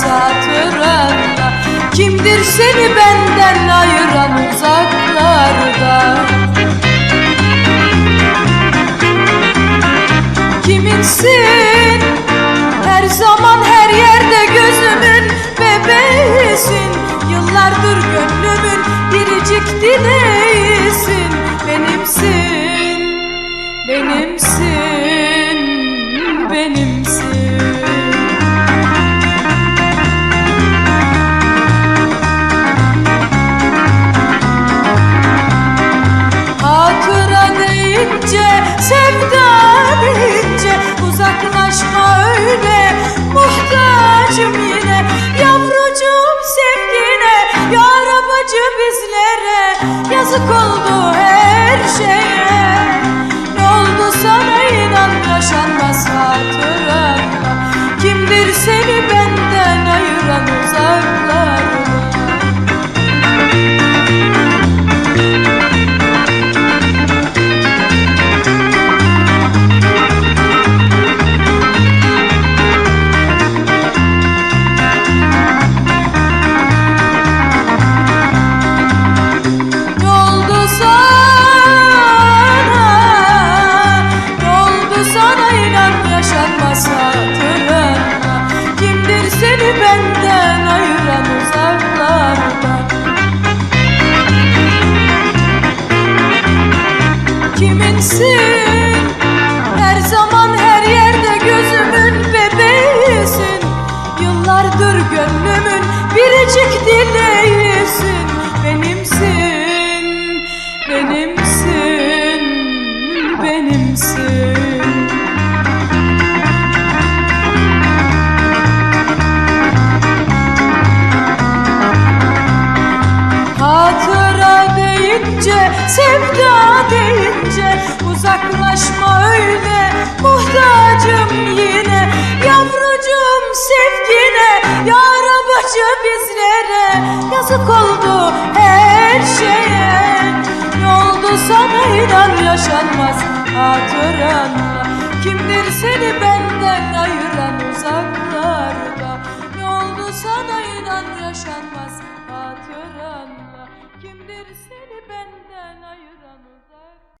hatıranla Kimdir seni benden ayıran uzaklarda? Kiminsin? Her zaman her yerde gözümün bebeğisin. Yıllardır gönlümün biricik dileğisin deyince, sevda deyince Uzaklaşma öyle, muhtacım yine Yavrucuğum sevgine, yar bacı bizlere. Yazık oldu her şeye Kiminsin? Her zaman her yerde gözümün bebeğisin. Yıllardır gönlümün biricik dileğisin. Benimsin, benimsin, benimsin. Hatıra deyince, sevda deyince Uzaklaşma öyle, muhtacım yine Yavrucuğum sevgine, yar bacı bizlere. Yazık oldu her şeye Ne oldu sana inan yaşanmaz hatıranla Kimdir seni benden ayıran uzaklarda? Ne oldu yaşanmaz hatıranla Kimdir seni benden ayıran uzak